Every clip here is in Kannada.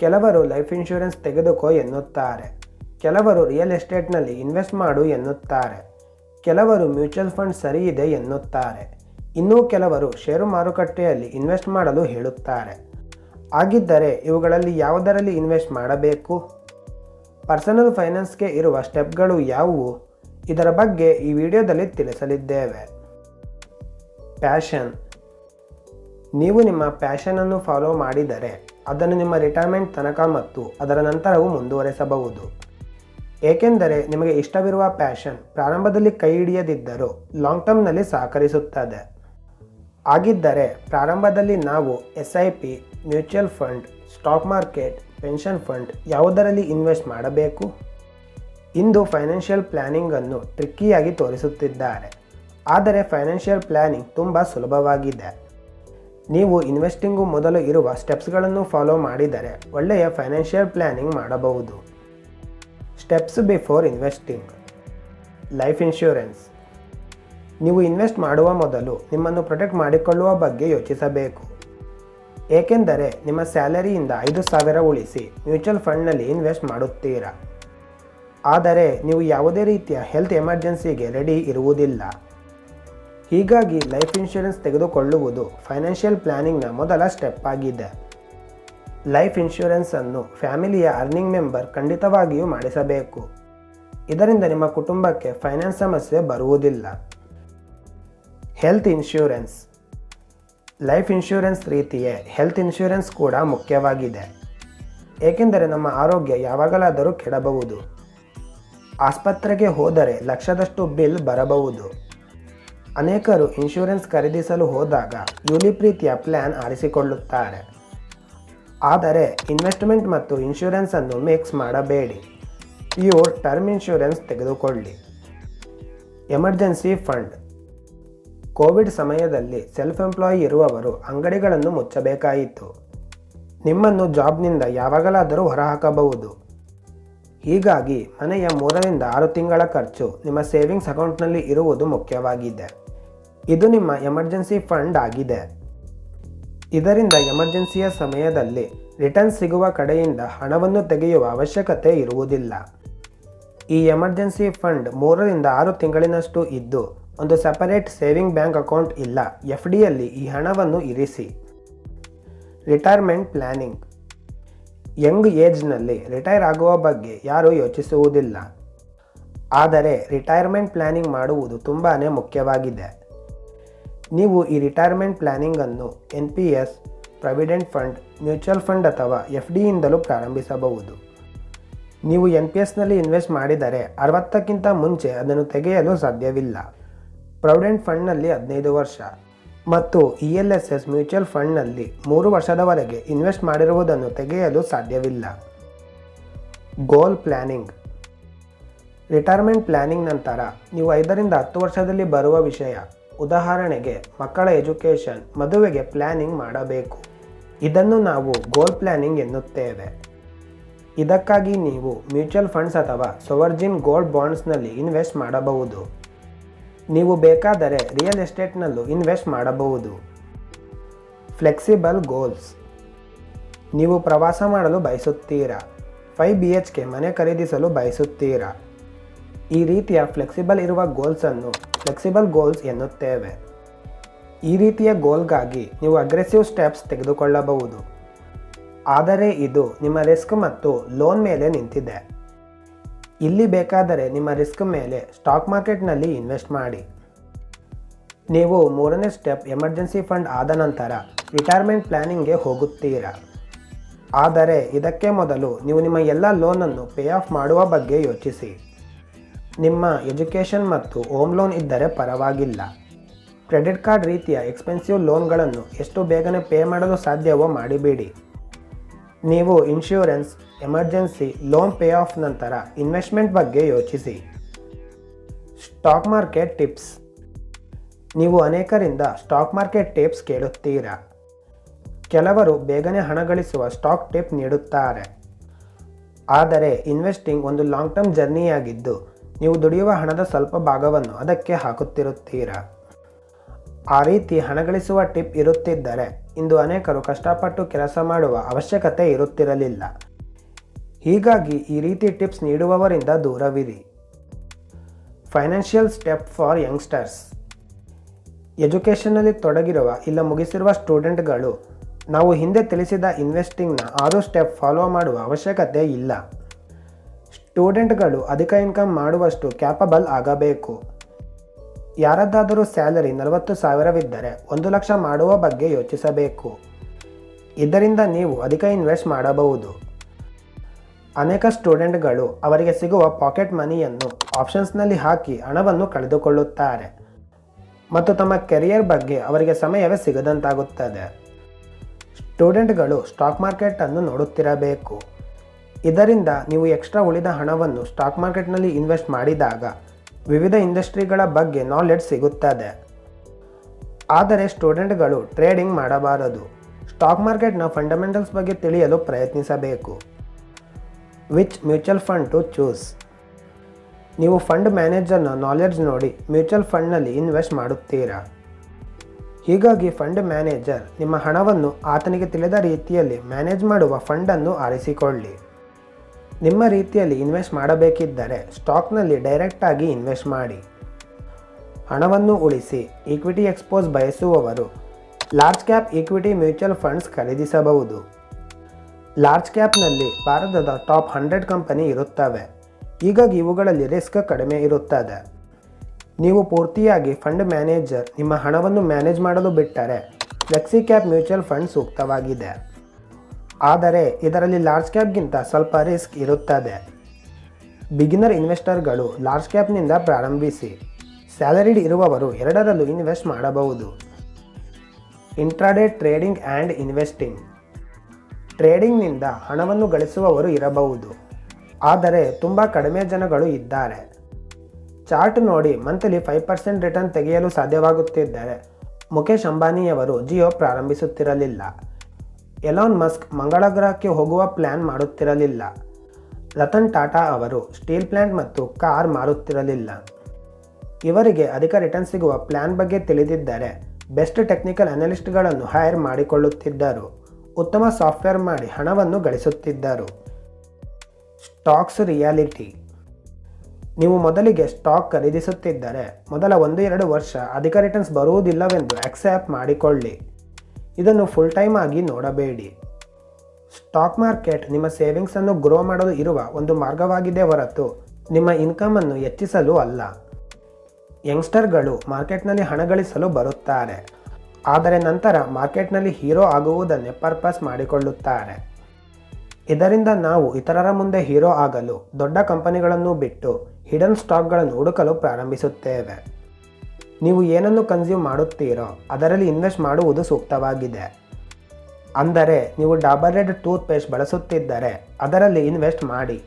ಕೆಲವರು ಲೈಫ್ ಇನ್ಶೂರೆನ್ಸ್ ತೆಗೆದುಕೋ ಎನ್ನುತ್ತಾರೆ. ಕೆಲವರು ರಿಯಲ್ ಎಸ್ಟೇಟ್ನಲ್ಲಿ ಇನ್ವೆಸ್ಟ್ ಮಾಡು ಎನ್ನುತ್ತಾರೆ. ಕೆಲವರು ಮ್ಯೂಚುವಲ್ ಫಂಡ್ ಸರಿ ಇದೆ ಎನ್ನುತ್ತಾರೆ. ಇನ್ನೂ ಕೆಲವರು ಷೇರು ಮಾರುಕಟ್ಟೆಯಲ್ಲಿ ಇನ್ವೆಸ್ಟ್ ಮಾಡಲು ಹೇಳುತ್ತಾರೆ. ಆಗಿದ್ದರೆ ಇವುಗಳಲ್ಲಿ ಯಾವುದರಲ್ಲಿ ಇನ್ವೆಸ್ಟ್ ಮಾಡಬೇಕು? ಪರ್ಸನಲ್ ಫೈನಾನ್ಸ್ಗೆ ಇರುವ ಸ್ಟೆಪ್ಗಳು ಯಾವುವು? ಇದರ ಬಗ್ಗೆ ಈ ವಿಡಿಯೋದಲ್ಲಿ ತಿಳಿಸಲಿದ್ದೇವೆ. ಪ್ಯಾಷನ್. ನೀವು ನಿಮ್ಮ ಪ್ಯಾಷನನ್ನು ಫಾಲೋ ಮಾಡಿದರೆ ಅದನ್ನು ನಿಮ್ಮ ರಿಟೈರ್ಮೆಂಟ್ ತನಕ ಮತ್ತು ಅದರ ನಂತರವೂ ಮುಂದುವರೆಸಬಹುದು. ಏಕೆಂದರೆ ನಿಮಗೆ ಇಷ್ಟವಿರುವ ಪ್ಯಾಷನ್ ಪ್ರಾರಂಭದಲ್ಲಿ ಕೈ ಹಿಡಿಯದಿದ್ದರೂ ಲಾಂಗ್ ಟರ್ಮ್ನಲ್ಲಿ ಸಹಕರಿಸುತ್ತದೆ. ಆಗಿದ್ದರೆ ಪ್ರಾರಂಭದಲ್ಲಿ ನಾವು S I P mutual fund stock market pension fund ಯಾವುದರಲ್ಲಿ ಇನ್ವೆಸ್ಟ್ ಮಾಡಬೇಕು? ಇಂದು ಫೈನಾನ್ಷಿಯಲ್ ಪ್ಲ್ಯಾನಿಂಗನ್ನು ಟ್ರಿಕ್ಕಿಯಾಗಿ ತೋರಿಸುತ್ತಿದ್ದಾರೆ. ಆದರೆ ಫೈನಾನ್ಷಿಯಲ್ ಪ್ಲ್ಯಾನಿಂಗ್ ತುಂಬ ಸುಲಭವಾಗಿದೆ. ನೀವು ಇನ್ವೆಸ್ಟಿಂಗು ಮೊದಲು ಇರುವ ಸ್ಟೆಪ್ಸ್ಗಳನ್ನು ಫಾಲೋ ಮಾಡಿದರೆ ಒಳ್ಳೆಯ ಫೈನಾನ್ಷಿಯಲ್ ಪ್ಲ್ಯಾನಿಂಗ್ ಮಾಡಬಹುದು. Steps before investing life insurance ನೀವು ಇನ್ವೆಸ್ಟ್ ಮಾಡುವ ಮೊದಲು ನಿಮ್ಮನ್ನು ಪ್ರೊಟೆಕ್ಟ್ ಮಾಡಿಕೊಳ್ಳುವ ಬಗ್ಗೆ ಯೋಚಿಸಬೇಕು. ಏಕೆಂದರೆ ನಿಮ್ಮ ಸ್ಯಾಲರಿಯಿಂದ ಐದು ಸಾವಿರ ಉಳಿಸಿ ಮ್ಯೂಚುವಲ್ ಫಂಡ್ನಲ್ಲಿ ಇನ್ವೆಸ್ಟ್ ಮಾಡುತ್ತೀರಾ? ಆದರೆ ನೀವು ಯಾವುದೇ ರೀತಿಯ ಹೆಲ್ತ್ ಎಮರ್ಜೆನ್ಸಿಗೆ ರೆಡಿ ಇರುವುದಿಲ್ಲ. ಹೀಗಾಗಿ ಲೈಫ್ ಇನ್ಶೂರೆನ್ಸ್ ತೆಗೆದುಕೊಳ್ಳುವುದು ಫೈನಾನ್ಷಿಯಲ್ ಪ್ಲಾನಿಂಗ್ನ ಮೊದಲ ಸ್ಟೆಪ್ ಆಗಿದೆ. ಲೈಫ್ ಇನ್ಶೂರೆನ್ಸನ್ನು ಫ್ಯಾಮಿಲಿಯ ಅರ್ನಿಂಗ್ ಮೆಂಬರ್ ಖಂಡಿತವಾಗಿಯೂ ಮಾಡಿಸಬೇಕು. ಇದರಿಂದ ನಿಮ್ಮ ಕುಟುಂಬಕ್ಕೆ ಫೈನಾನ್ಸ್ ಸಮಸ್ಯೆ ಬರುವುದಿಲ್ಲ. Health insurance. ಲೈಫ್ ಇನ್ಶೂರೆನ್ಸ್ ರೀತಿಯೇ ಹೆಲ್ತ್ ಇನ್ಶೂರೆನ್ಸ್ ಕೂಡ ಮುಖ್ಯವಾಗಿದೆ. ಏಕೆಂದರೆ ನಮ್ಮ ಆರೋಗ್ಯ ಯಾವಾಗಲಾದರೂ ಕೆಡಬಹುದು. ಆಸ್ಪತ್ರೆಗೆ ಹೋದರೆ ಲಕ್ಷದಷ್ಟು ಬಿಲ್ ಬರಬಹುದು. ಅನೇಕರು ಇನ್ಶೂರೆನ್ಸ್ ಖರೀದಿಸಲು ಹೋದಾಗ ಯೂಲಿಪ್ ರೀತಿಯ ಪ್ಲ್ಯಾನ್ ಆರಿಸಿಕೊಳ್ಳುತ್ತಾರೆ. ಆದರೆ ಇನ್ವೆಸ್ಟ್ಮೆಂಟ್ ಮತ್ತು ಇನ್ಶೂರೆನ್ಸ್ ಅನ್ನು ಮಿಕ್ಸ್ ಮಾಡಬೇಡಿ. ಪ್ಯೂರ್ ಟರ್ಮ್ ಇನ್ಶೂರೆನ್ಸ್ ತೆಗೆದುಕೊಳ್ಳಿ. ಎಮರ್ಜೆನ್ಸಿ ಫಂಡ್ ಕೋವಿಡ್ ಸಮಯದಲ್ಲಿ ಸೆಲ್ಫ್ ಎಂಪ್ಲಾಯಿ ಇರುವವರು ಅಂಗಡಿಗಳನ್ನು ಮುಚ್ಚಬೇಕಾಯಿತು. ನಿಮ್ಮನ್ನು ಜಾಬ್ನಿಂದ ಯಾವಾಗಲಾದರೂ ಹೊರಹಾಕಬಹುದು. ಹೀಗಾಗಿ ಮನೆಯ ಮೂರರಿಂದ ಆರು ತಿಂಗಳ ಖರ್ಚು ನಿಮ್ಮ ಸೇವಿಂಗ್ಸ್ ಅಕೌಂಟ್ನಲ್ಲಿ ಇರುವುದು ಮುಖ್ಯವಾಗಿದೆ. ಇದು ನಿಮ್ಮ ಎಮರ್ಜೆನ್ಸಿ ಫಂಡ್ ಆಗಿದೆ. ಇದರಿಂದ ಎಮರ್ಜೆನ್ಸಿಯ ಸಮಯದಲ್ಲಿ ರಿಟರ್ನ್ ಸಿಗುವ ಕಡೆಯಿಂದ ಹಣವನ್ನು ತೆಗೆಯುವ ಅವಶ್ಯಕತೆ ಇರುವುದಿಲ್ಲ. ಈ ಎಮರ್ಜೆನ್ಸಿ ಫಂಡ್ ಮೂರರಿಂದ ಆರು ತಿಂಗಳಿನಷ್ಟು ಇದ್ದು, ಒಂದು ಸಪರೇಟ್ ಸೇವಿಂಗ್ ಬ್ಯಾಂಕ್ ಅಕೌಂಟ್ ಇಲ್ಲ, ಎಫ್ ಡಿಯಲ್ಲಿ ಈ ಹಣವನ್ನು ಇರಿಸಿ. ರಿಟೈರ್ಮೆಂಟ್ ಪ್ಲ್ಯಾನಿಂಗ್ ಯಂಗ್ ಏಜ್ನಲ್ಲಿ ರಿಟೈರ್ ಆಗುವ ಬಗ್ಗೆ ಯಾರೂ ಯೋಚಿಸುವುದಿಲ್ಲ. ಆದರೆ ರಿಟೈರ್ಮೆಂಟ್ ಪ್ಲ್ಯಾನಿಂಗ್ ಮಾಡುವುದು ತುಂಬಾ ಮುಖ್ಯವಾಗಿದೆ. ನೀವು ಈ retirement ಪ್ಲ್ಯಾನಿಂಗನ್ನು N P S provident fund mutual fund ಅಥವಾ ಎಫ್ ಡಿಯಿಂದಲೂ ಪ್ರಾರಂಭಿಸಬಹುದು. ನೀವು ಎನ್ ಪಿ ಎಸ್ನಲ್ಲಿ ಇನ್ವೆಸ್ಟ್ ಮಾಡಿದರೆ ಅರವತ್ತಕ್ಕಿಂತ ಮುಂಚೆ ಅದನ್ನು ತೆಗೆಯಲು ಸಾಧ್ಯವಿಲ್ಲ. ಪ್ರಾವಿಡೆಂಟ್ ಫಂಡ್ನಲ್ಲಿ ಹದಿನೈದು ವರ್ಷ. ಮತ್ತು E L S S mutual ಫಂಡ್ನಲ್ಲಿ ಮೂರು ವರ್ಷದವರೆಗೆ ಇನ್ವೆಸ್ಟ್ ಮಾಡಿರುವುದನ್ನು ತೆಗೆಯಲು ಸಾಧ್ಯವಿಲ್ಲ. ಗೋಲ್ ಪ್ಲ್ಯಾನಿಂಗ್ ರಿಟೈರ್ಮೆಂಟ್ ಪ್ಲ್ಯಾನಿಂಗ್ ನಂತರ ನೀವು ಐದರಿಂದ ಹತ್ತು ವರ್ಷದಲ್ಲಿ ಬರುವ ವಿಷಯ. ಉದಾಹರಣೆಗೆ ಮಕ್ಕಳ ಎಜುಕೇಷನ್, ಮದುವೆಗೆ ಪ್ಲ್ಯಾನಿಂಗ್ ಮಾಡಬೇಕು. ಇದನ್ನು ನಾವು ಗೋಲ್ ಪ್ಲ್ಯಾನಿಂಗ್ ಎನ್ನುತ್ತೇವೆ. ಇದಕ್ಕಾಗಿ ನೀವು ಮ್ಯೂಚುವಲ್ ಫಂಡ್ಸ್ ಅಥವಾ ಸೊವರ್ಜಿನ್ ಗೋಲ್ಡ್ ಬಾಂಡ್ಸ್ನಲ್ಲಿ ಇನ್ವೆಸ್ಟ್ ಮಾಡಬಹುದು. ನೀವು ಬೇಕಾದರೆ ರಿಯಲ್ ಎಸ್ಟೇಟ್ನಲ್ಲೂ ಇನ್ವೆಸ್ಟ್ ಮಾಡಬಹುದು. Flexible goals. ನೀವು ಪ್ರವಾಸ ಮಾಡಲು ಬಯಸುತ್ತೀರಾ? ಫೈವ್ ಬಿ ಎಚ್ ಮನೆ ಖರೀದಿಸಲು ಬಯಸುತ್ತೀರಾ? ಈ ರೀತಿಯ ಫ್ಲೆಕ್ಸಿಬಲ್ ಇರುವ ಗೋಲ್ಸನ್ನು ಫ್ಲೆಕ್ಸಿಬಲ್ ಗೋಲ್ಸ್ ಎನ್ನುತ್ತೇವೆ. ಈ ರೀತಿಯ ಗೋಲ್ಗಾಗಿ ನೀವು ಅಗ್ರೆಸಿವ್ ಸ್ಟೆಪ್ಸ್ ತೆಗೆದುಕೊಳ್ಳಬಹುದು. ಆದರೆ ಇದು ನಿಮ್ಮ ರಿಸ್ಕ್ ಮತ್ತು ಲೋನ್ ಮೇಲೆ ನಿಂತಿದೆ. ಇಲ್ಲಿ ಬೇಕಾದರೆ ನಿಮ್ಮ ರಿಸ್ಕ್ ಮೇಲೆ ಸ್ಟಾಕ್ ಮಾರ್ಕೆಟ್ನಲ್ಲಿ ಇನ್ವೆಸ್ಟ್ ಮಾಡಿ. ನೀವು ಮೂರನೇ ಸ್ಟೆಪ್ ಎಮರ್ಜೆನ್ಸಿ ಫಂಡ್ ಆದ ನಂತರ ರಿಟೈರ್ಮೆಂಟ್ ಪ್ಲ್ಯಾನಿಂಗ್ಗೆ ಹೋಗುತ್ತೀರಾ? ಆದರೆ ಇದಕ್ಕೆ ಮೊದಲು ನೀವು ನಿಮ್ಮ ಎಲ್ಲ ಲೋನನ್ನು ಪೇ ಆಫ್ ಮಾಡುವ ಬಗ್ಗೆ ಯೋಚಿಸಿ. ನಿಮ್ಮ ಎಜುಕೇಷನ್ ಮತ್ತು ಹೋಮ್ ಲೋನ್ ಇದ್ದರೆ ಪರವಾಗಿಲ್ಲ. ಕ್ರೆಡಿಟ್ ಕಾರ್ಡ್ ರೀತಿಯ ಎಕ್ಸ್ಪೆನ್ಸಿವ್ ಲೋನ್ಗಳನ್ನು ಎಷ್ಟು ಬೇಗನೆ ಪೇ ಮಾಡಲು ಸಾಧ್ಯವೋ ಮಾಡಿಬೇಡಿ. ನೀವು insurance, emergency, loan pay off ನಂತರ ಇನ್ವೆಸ್ಟ್ಮೆಂಟ್ ಬಗ್ಗೆ ಯೋಚಿಸಿ. Stock market tips. ನೀವು ಅನೇಕರಿಂದ ಸ್ಟಾಕ್ ಮಾರ್ಕೆಟ್ ಟಿಪ್ಸ್ ಕೇಳುತ್ತೀರಾ? ಕೆಲವರು ಬೇಗನೆ ಹಣ ಗಳಿಸುವ ಸ್ಟಾಕ್ ಟಿಪ್ ನೀಡುತ್ತಾರೆ. ಆದರೆ ಇನ್ವೆಸ್ಟಿಂಗ್ ಒಂದು ಲಾಂಗ್ ಟರ್ಮ್ ಜರ್ನಿಯಾಗಿದ್ದು ನೀವು ದುಡಿಯುವ ಹಣದ ಸ್ವಲ್ಪ ಭಾಗವನ್ನು ಅದಕ್ಕೆ ಹಾಕುತ್ತಿರುತ್ತೀರಾ? ಆ ರೀತಿ ಹಣ ಗಳಿಸುವ ಟಿಪ್ ಇರುತ್ತಿದ್ದರೆ ಇಂದು ಅನೇಕರು ಕಷ್ಟಪಟ್ಟು ಕೆಲಸ ಮಾಡುವ ಅವಶ್ಯಕತೆ ಇರುತ್ತಿರಲಿಲ್ಲ. ಹೀಗಾಗಿ ಈ ರೀತಿ ಟಿಪ್ಸ್ ನೀಡುವವರಿಂದ ದೂರವಿರಿ. Financial step for youngsters. ಎಜುಕೇಷನಲ್ಲಿ ತೊಡಗಿರುವ ಇಲ್ಲ ಮುಗಿಸಿರುವ ಸ್ಟೂಡೆಂಟ್ಗಳು ನಾವು ಹಿಂದೆ ತಿಳಿಸಿದ ಇನ್ವೆಸ್ಟಿಂಗ್ನ ಆರು ಸ್ಟೆಪ್ ಫಾಲೋ ಮಾಡುವ ಅವಶ್ಯಕತೆ ಇಲ್ಲ. ಸ್ಟೂಡೆಂಟ್ಗಳು ಅಧಿಕ ಇನ್ಕಮ್ ಮಾಡುವಷ್ಟು ಕ್ಯಾಪಬಲ್ ಆಗಬೇಕು. ಯಾರದ್ದಾದರೂ ಸ್ಯಾಲರಿ ನಲವತ್ತು ಸಾವಿರವಿದ್ದರೆ ಒಂದು ಲಕ್ಷ ಮಾಡುವ ಬಗ್ಗೆ ಯೋಚಿಸಬೇಕು. ಇದರಿಂದ ನೀವು ಅಧಿಕ ಇನ್ವೆಸ್ಟ್ ಮಾಡಬಹುದು. ಅನೇಕ ಸ್ಟೂಡೆಂಟ್ಗಳು ಅವರಿಗೆ ಸಿಗುವ ಪಾಕೆಟ್ ಮನಿಯನ್ನು ಆಪ್ಷನ್ಸ್ನಲ್ಲಿ ಹಾಕಿ ಹಣವನ್ನು ಕಳೆದುಕೊಳ್ಳುತ್ತಾರೆ ಮತ್ತು ತಮ್ಮ ಕೆರಿಯರ್ ಬಗ್ಗೆ ಅವರಿಗೆ ಸಮಯವೇ ಸಿಗದಂತಾಗುತ್ತದೆ. ಸ್ಟೂಡೆಂಟ್ಗಳು ಸ್ಟಾಕ್ ಮಾರ್ಕೆಟನ್ನು ನೋಡುತ್ತಿರಬೇಕು. ಇದರಿಂದ ನೀವು ಎಕ್ಸ್ಟ್ರಾ ಉಳಿದ ಹಣವನ್ನು ಸ್ಟಾಕ್ ಮಾರ್ಕೆಟ್ನಲ್ಲಿ ಇನ್ವೆಸ್ಟ್ ಮಾಡಿದಾಗ ವಿವಿಧ ಇಂಡಸ್ಟ್ರಿಗಳ ಬಗ್ಗೆ ನಾಲೆಡ್ಜ್ ಸಿಗುತ್ತದೆ. ಆದರೆ ಸ್ಟೂಡೆಂಟ್ಗಳು ಟ್ರೇಡಿಂಗ್ ಮಾಡಬಾರದು. ಸ್ಟಾಕ್ ಮಾರ್ಕೆಟ್ನ ಫಂಡಮೆಂಟಲ್ಸ್ ಬಗ್ಗೆ ತಿಳಿಯಲು ಪ್ರಯತ್ನಿಸಬೇಕು. Which mutual fund to choose ನೀವು ಫಂಡ್ ಮ್ಯಾನೇಜರ್ನ ನಾಲೆಡ್ಜ್ ನೋಡಿ ಮ್ಯೂಚುವಲ್ ಫಂಡ್ನಲ್ಲಿ ಇನ್ವೆಸ್ಟ್ ಮಾಡುತ್ತೀರಾ? ಹೀಗಾಗಿ ಫಂಡ್ ಮ್ಯಾನೇಜರ್ ನಿಮ್ಮ ಹಣವನ್ನು ಆತನಿಗೆ ತಿಳಿದ ರೀತಿಯಲ್ಲಿ ಮ್ಯಾನೇಜ್ ಮಾಡುವ ಫಂಡನ್ನು ಆರಿಸಿಕೊಳ್ಳಿ. ನಿಮ್ಮ ರೀತಿಯಲ್ಲಿ ಇನ್ವೆಸ್ಟ್ ಮಾಡಬೇಕಿದ್ದರೆ ಸ್ಟಾಕ್ನಲ್ಲಿ ಡೈರೆಕ್ಟಾಗಿ ಇನ್ವೆಸ್ಟ್ ಮಾಡಿ. ಹಣವನ್ನು ಉಳಿಸಿ, ಈಕ್ವಿಟಿ ಎಕ್ಸ್ಪೋಸ್ ಬಯಸುವವರು large cap equity mutual funds ಖರೀದಿಸಬಹುದು. ಲಾರ್ಜ್ ಕ್ಯಾಪ್ನಲ್ಲಿ ಭಾರತದ ಟಾಪ್ ಹಂಡ್ರೆಡ್ ಕಂಪನಿ ಇರುತ್ತವೆ. ಹೀಗಾಗಿ ಇವುಗಳಲ್ಲಿ ರಿಸ್ಕ್ ಕಡಿಮೆ ಇರುತ್ತದೆ. ನೀವು ಪೂರ್ತಿಯಾಗಿ ಫಂಡ್ ಮ್ಯಾನೇಜರ್ ನಿಮ್ಮ ಹಣವನ್ನು ಮ್ಯಾನೇಜ್ ಮಾಡಲು ಬಿಟ್ಟರೆ ಫ್ಲೆಕ್ಸಿ ಕ್ಯಾಪ್ ಮ್ಯೂಚುವಲ್ ಫಂಡ್ ಸೂಕ್ತವಾಗಿದೆ. ಆದರೆ ಇದರಲ್ಲಿ ಲಾರ್ಜ್ ಕ್ಯಾಪ್ಗಿಂತ ಸ್ವಲ್ಪ ರಿಸ್ಕ್ ಇರುತ್ತದೆ. ಬಿಗಿನರ್ ಇನ್ವೆಸ್ಟರ್ಗಳು ಲಾರ್ಜ್ ಕ್ಯಾಪ್ನಿಂದ ಪ್ರಾರಂಭಿಸಿ ಸ್ಯಾಲರಿಡ್ ಇರುವವರು ಎರಡರಲ್ಲೂ ಇನ್ವೆಸ್ಟ್ ಮಾಡಬಹುದು. ಇಂಟ್ರಾಡೇ ಟ್ರೇಡಿಂಗ್ ಆ್ಯಂಡ್ ಇನ್ವೆಸ್ಟಿಂಗ್ ಟ್ರೇಡಿಂಗ್ನಿಂದ ಹಣವನ್ನು ಗಳಿಸುವವರು ಇರಬಹುದು, ಆದರೆ ತುಂಬ ಕಡಿಮೆ ಜನಗಳು ಇದ್ದಾರೆ. ಚಾರ್ಟ್ ನೋಡಿ ಮಂತ್ಲಿ ಫೈವ್ ಪರ್ಸೆಂಟ್ ರಿಟರ್ನ್ ತೆಗೆಯಲು ಸಾಧ್ಯವಾಗುತ್ತಿದ್ದರೆ, ಮುಖೇಶ್ ಅಂಬಾನಿಯವರು ಜಿಯೋ ಪ್ರಾರಂಭಿಸುತ್ತಿರಲಿಲ್ಲ. ಎಲಾನ್ ಮಸ್ಕ್ ಮಂಗಳ ಗ್ರಹಕ್ಕೆ ಹೋಗುವ ಪ್ಲ್ಯಾನ್ ಮಾಡುತ್ತಿರಲಿಲ್ಲ. ರತನ್ ಟಾಟಾ ಅವರು ಸ್ಟೀಲ್ ಪ್ಲ್ಯಾಂಟ್ ಮತ್ತು ಕಾರ್ ಮಾರುತ್ತಿರಲಿಲ್ಲ. ಇವರಿಗೆ ಅಧಿಕ ರಿಟರ್ನ್ ಸಿಗುವ ಪ್ಲ್ಯಾನ್ ಬಗ್ಗೆ ತಿಳಿದಿದ್ದರೆ ಬೆಸ್ಟ್ ಟೆಕ್ನಿಕಲ್ ಅನಾಲಿಸ್ಟ್ಗಳನ್ನು ಹೈರ್ ಮಾಡಿಕೊಳ್ಳುತ್ತಿದ್ದರು. ಉತ್ತಮ ಸಾಫ್ಟ್ವೇರ್ ಮಾಡಿ ಹಣವನ್ನು ಗಳಿಸುತ್ತಿದ್ದರು. ಸ್ಟಾಕ್ಸ್ ರಿಯಾಲಿಟಿ ನೀವು ಮೊದಲಿಗೆ ಸ್ಟಾಕ್ ಖರೀದಿಸುತ್ತಿದ್ದರೆ ಮೊದಲ ಒಂದು ಎರಡು ವರ್ಷ ಅಧಿಕ ರಿಟರ್ನ್ಸ್ ಬರುವುದಿಲ್ಲವೆಂದು ಅಕ್ಸೆಪ್ಟ್ ಮಾಡಿಕೊಳ್ಳಿ. ಇದನ್ನು ಫುಲ್ ಟೈಮ್ ಆಗಿ ನೋಡಬೇಡಿ. ಸ್ಟಾಕ್ ಮಾರ್ಕೆಟ್ ನಿಮ್ಮ ಸೇವಿಂಗ್ಸನ್ನು ಗ್ರೋ ಮಾಡಲು ಇರುವ ಒಂದು ಮಾರ್ಗವಾಗಿದೆ ಹೊರತು ನಿಮ್ಮ ಇನ್ಕಮನ್ನು ಹೆಚ್ಚಿಸಲು ಅಲ್ಲ. ಯಂಗ್ಸ್ಟರ್ಗಳು ಮಾರ್ಕೆಟ್ನಲ್ಲಿ ಹಣ ಗಳಿಸಲು ಬರುತ್ತಾರೆ. ಆದರೆ ನಂತರ ಮಾರ್ಕೆಟ್ನಲ್ಲಿ ಹೀರೋ ಆಗುವುದನ್ನೇ ಪರ್ಪಸ್ ಮಾಡಿಕೊಳ್ಳುತ್ತಾರೆ. ಇದರಿಂದ ನಾವು ಇತರರ ಮುಂದೆ ಹೀರೋ ಆಗಲು ದೊಡ್ಡ ಕಂಪನಿಗಳನ್ನು ಬಿಟ್ಟು ಹಿಡನ್ ಸ್ಟಾಕ್ಗಳನ್ನು ಹುಡುಕಲು ಪ್ರಾರಂಭಿಸುತ್ತೇವೆ. ನೀವು ಏನನ್ನು ಕನ್ಸ್ಯೂಮ್ ಮಾಡುತ್ತೀರೋ ಅದರಲ್ಲಿ ಇನ್ವೆಸ್ಟ್ ಮಾಡುವುದು ಸೂಕ್ತವಾಗಿದೆ. ಅಂದರೆ ನೀವು ಡಾಬರ್ ರೆಡ್ ಟೂತ್ ಪೇಸ್ಟ್ ಬಳಸುತ್ತಿದ್ದರೆ ಅದರಲ್ಲಿ ಇನ್ವೆಸ್ಟ್ ಮಾಡಿ.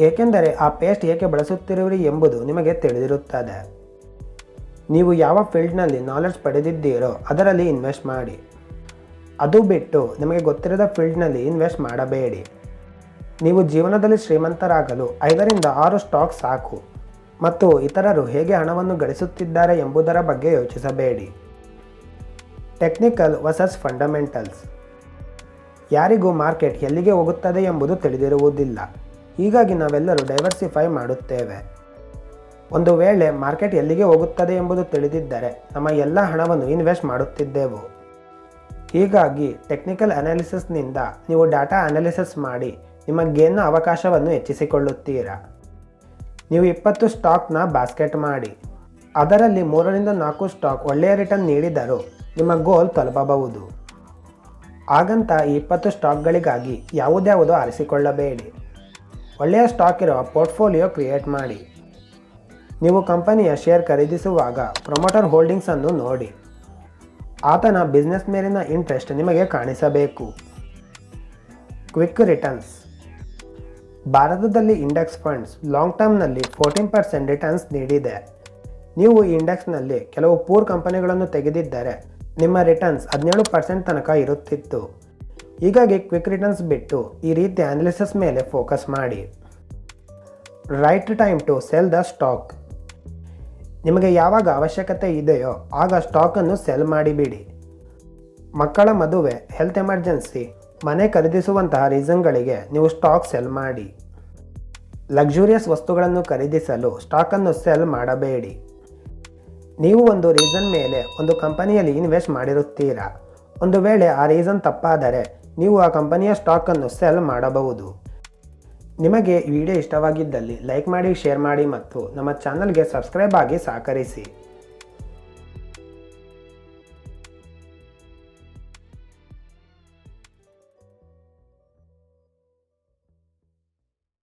ಏಕೆಂದರೆ ಆ ಪೇಸ್ಟ್ ಏಕೆ ಬಳಸುತ್ತಿರುವಿರಿ ಎಂಬುದು ನಿಮಗೆ ತಿಳಿದಿರುತ್ತದೆ. ನೀವು ಯಾವ ಫೀಲ್ಡ್ನಲ್ಲಿ ನಾಲೆಡ್ಜ್ ಪಡೆದಿದ್ದೀರೋ ಅದರಲ್ಲಿ ಇನ್ವೆಸ್ಟ್ ಮಾಡಿ. ಅದು ಬಿಟ್ಟು ನಿಮಗೆ ಗೊತ್ತಿರದ ಫೀಲ್ಡ್ನಲ್ಲಿ ಇನ್ವೆಸ್ಟ್ ಮಾಡಬೇಡಿ. ನೀವು ಜೀವನದಲ್ಲಿ ಶ್ರೀಮಂತರಾಗಲು ಐದರಿಂದ ಆರು ಸ್ಟಾಕ್ ಸಾಕು. ಮತ್ತು ಇತರರು ಹೇಗೆ ಹಣವನ್ನು ಗಳಿಸುತ್ತಿದ್ದಾರೆ ಎಂಬುದರ ಬಗ್ಗೆ ಯೋಚಿಸಬೇಡಿ. Technical versus fundamentals. ಯಾರಿಗೂ ಮಾರ್ಕೆಟ್ ಎಲ್ಲಿಗೆ ಹೋಗುತ್ತದೆ ಎಂಬುದು ತಿಳಿದಿರುವುದಿಲ್ಲ. ಹೀಗಾಗಿ ನಾವೆಲ್ಲರೂ ಡೈವರ್ಸಿಫೈ ಮಾಡುತ್ತೇವೆ. ಒಂದು ವೇಳೆ ಮಾರ್ಕೆಟ್ ಎಲ್ಲಿಗೆ ಹೋಗುತ್ತದೆ ಎಂಬುದು ತಿಳಿದಿದ್ದರೆ ನಮ್ಮ ಎಲ್ಲ ಹಣವನ್ನು ಇನ್ವೆಸ್ಟ್ ಮಾಡುತ್ತಿದ್ದೆವು. ಹೀಗಾಗಿ ಟೆಕ್ನಿಕಲ್ ಅನಾಲಿಸಿಸ್ನಿಂದ ನೀವು ಡಾಟಾ ಅನಾಲಿಸಿಸ್ ಮಾಡಿ ನಿಮ್ಮ ಗೇನ್ನ ಅವಕಾಶವನ್ನು ಹೆಚ್ಚಿಸಿಕೊಳ್ಳುತ್ತೀರಾ? ನೀವು ಇಪ್ಪತ್ತು ಸ್ಟಾಕ್ನ ಬಾಸ್ಕೆಟ್ ಮಾಡಿ. ಅದರಲ್ಲಿ ಮೂರರಿಂದ ನಾಲ್ಕು ಸ್ಟಾಕ್ ಒಳ್ಳೆಯ ರಿಟರ್ನ್ ನೀಡಿದರೂ ನಿಮ್ಮ ಗೋಲ್ ತಲುಪಬಹುದು. ಹಾಗಂತ ಈ ಇಪ್ಪತ್ತು ಸ್ಟಾಕ್ಗಳಿಗಾಗಿ ಯಾವುದ್ಯಾವುದೋ ಆರಿಸಿಕೊಳ್ಳಬೇಡಿ. ಒಳ್ಳೆಯ ಸ್ಟಾಕ್ ಇರುವ ಪೋರ್ಟ್ಫೋಲಿಯೋ ಕ್ರಿಯೇಟ್ ಮಾಡಿ. ನೀವು ಕಂಪನಿಯ ಶೇರ್ ಖರೀದಿಸುವಾಗ ಪ್ರೊಮೋಟರ್ ಹೋಲ್ಡಿಂಗ್ಸನ್ನು ನೋಡಿ. ಆತನ ಬಿಸ್ನೆಸ್ ಮೇಲಿನ ಇಂಟ್ರೆಸ್ಟ್ ನಿಮಗೆ ಕಾಣಿಸಬೇಕು. Quick returns. ಭಾರತದಲ್ಲಿ ಇಂಡೆಕ್ಸ್ ಫಂಡ್ಸ್ ಲಾಂಗ್ ಟರ್ಮ್ನಲ್ಲಿ ಫೋರ್ಟೀನ್ ಪರ್ಸೆಂಟ್ ರಿಟರ್ನ್ಸ್ ನೀಡಿದೆ. ನೀವು ಈ ಇಂಡೆಕ್ಸ್ನಲ್ಲಿ ಕೆಲವು ಪೂರ್ ಕಂಪನಿಗಳನ್ನು ತೆಗೆದಿದ್ದರೆ ನಿಮ್ಮ ರಿಟರ್ನ್ಸ್ ಹದಿನೇಳು ಪರ್ಸೆಂಟ್ ತನಕ ಇರುತ್ತಿತ್ತು. ಹೀಗಾಗಿ ಕ್ವಿಕ್ ರಿಟರ್ನ್ಸ್ ಬಿಟ್ಟು ಈ ರೀತಿ ಅನಾಲಿಸಿಸ್ ಮೇಲೆ ಫೋಕಸ್ ಮಾಡಿ. Right time to sell the stock ನಿಮಗೆ ಯಾವಾಗ ಅವಶ್ಯಕತೆ ಇದೆಯೋ ಆಗ ಸ್ಟಾಕನ್ನು ಸೆಲ್ ಮಾಡಿಬಿಡಿ. ಮಕ್ಕಳ ಮದುವೆ ಹೆಲ್ತ್ ಎಮರ್ಜೆನ್ಸಿ ಮನೆ ಖರೀದಿಸುವಂತಹ ರೀಸನ್ಗಳಿಗೆ ನೀವು ಸ್ಟಾಕ್ ಸೆಲ್ ಮಾಡಿ. ಲಕ್ಸುರಿಯಸ್ ವಸ್ತುಗಳನ್ನು ಖರೀದಿಸಲು ಸ್ಟಾಕನ್ನು ಸೆಲ್ ಮಾಡಬೇಡಿ. ನೀವು ಒಂದು ರೀಸನ್ ಮೇಲೆ ಒಂದು ಕಂಪನಿಯಲ್ಲಿ ಇನ್ವೆಸ್ಟ್ ಮಾಡಿರುತ್ತೀರಾ? ಒಂದು ವೇಳೆ ಆ ರೀಸನ್ ತಪ್ಪಾದರೆ ನೀವು ಆ ಕಂಪನಿಯ ಸ್ಟಾಕನ್ನು ಸೆಲ್ ಮಾಡಬಹುದು. ನಿಮಗೆ ವಿಡಿಯೋ ಇಷ್ಟವಾಗಿದ್ದಲ್ಲಿ ಲೈಕ್ ಮಾಡಿ ಶೇರ್ ಮಾಡಿ ಮತ್ತು ನಮ್ಮ ಚಾನಲ್ಗೆ ಸಬ್ಸ್ಕ್ರೈಬ್ ಆಗಿ ಸಹಕರಿಸಿ.